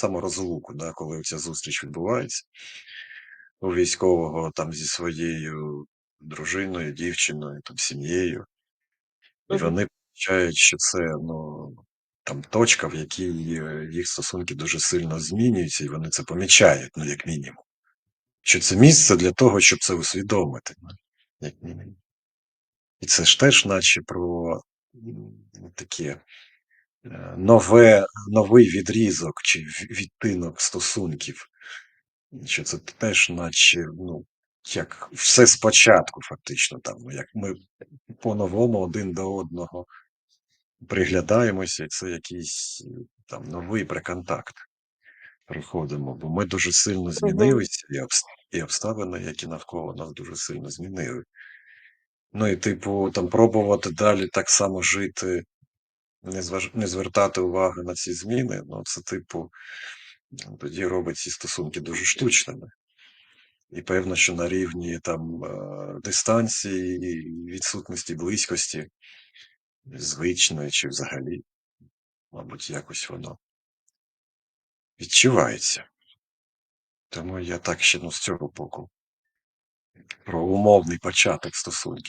саму розлуку, да, коли ця зустріч відбувається у військового там зі своєю дружиною, дівчиною, там, сім'єю. І Мгм. вони помічають, що це, ну, там точка, в якій, е, їх стосунки дуже сильно змінюються, і вони це помічають, ну, як мінімум. Що це місце для того, щоб це усвідомити, ну, як мінімум. І це ж теж наче про, м, таке, е, нове новий відрізок чи в відтинок стосунків. Що це теж наче, ну, як все спочатку фактично там, ну, як ми по-новому один до одного приглядаємося, і це якийсь там новий приконтакт приходимо, бо ми дуже сильно Мгм. змінилися, і обс і обставини, які навколо нас дуже сильно змінили. Ну і типу, там пробувати далі так само жити, не зваж не звертати уваги на ці зміни, ну, це типу, тоді робить ці стосунки дуже штучними. І певно, що на рівні там, е, дистанції відсутності близькості звичної чи взагалі, мабуть, якось воно відчувається. Тому я так ще, ну, з цього боку про умовний початок стосунків.